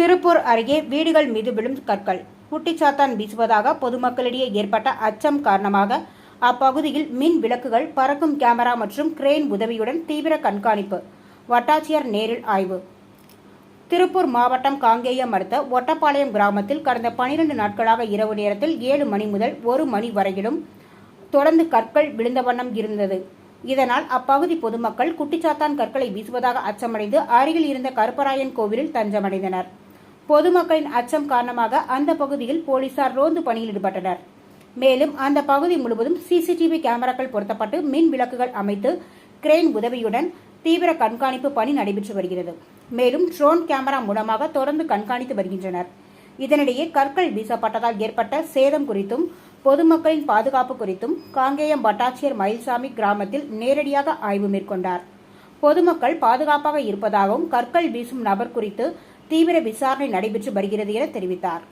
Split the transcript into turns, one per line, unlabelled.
திருப்பூர் அருகே வீடுகள் மீது விழும் கற்கள். குட்டிச்சாத்தான் வீசுவதாக பொதுமக்களிடையே ஏற்பட்ட அச்சம் காரணமாக அப்பகுதியில் மின் விளக்குகள் பறக்கும் கேமரா மற்றும் கிரெயின் உதவியுடன் தீவிர கண்காணிப்பு. வட்டாட்சியர் நேரில் ஆய்வு. திருப்பூர் மாவட்டம் காங்கேயம் அடுத்த ஒட்டப்பாளையம் கிராமத்தில் கடந்த பனிரெண்டு நாட்களாக இரவு நேரத்தில் ஏழு மணி முதல் ஒரு மணி வரையிலும் தொடர்ந்து கற்கள் விழுந்த வண்ணம் இருந்தது. இதனால் அப்பகுதி பொதுமக்கள் குட்டிச்சாத்தான் கற்களை வீசுவதாக அச்சமடைந்து அருகில் இருந்த கருப்பராயன் கோவிலில் தஞ்சமடைந்தனர். பொதுமக்களின் அச்சம் காரணமாக அந்த பகுதியில் போலீசார் ரோந்து பணியில் ஈடுபட்டனர். மேலும் அந்த பகுதி முழுவதும் சிசிடிவி கேமராக்கள் பொருத்தப்பட்டு மின் விளக்குகள் அமைத்து கிரேன் உதவியுடன் தீவிர கண்காணிப்பு பணி நடைபெற்று வருகிறது. மேலும் ட்ரோன் கேமரா மூலமாக தொடர்ந்து கண்காணித்து வருகின்றனர். இதனிடையே கற்கள் வீசப்பட்டதால் ஏற்பட்ட சேதம் குறித்தும் பொதுமக்களின் பாதுகாப்பு குறித்தும் காங்கேயம் பட்டாட்சியர் மயில்சாமி கிராமத்தில் நேரடியாக ஆய்வு மேற்கொண்டார். பொதுமக்கள் பாதுகாப்பாக இருப்பதாகவும் கற்கள் வீசும் நபர் குறித்து தீவிர விசாரணை நடைபெற்று வருகிறது என தெரிவித்தார்.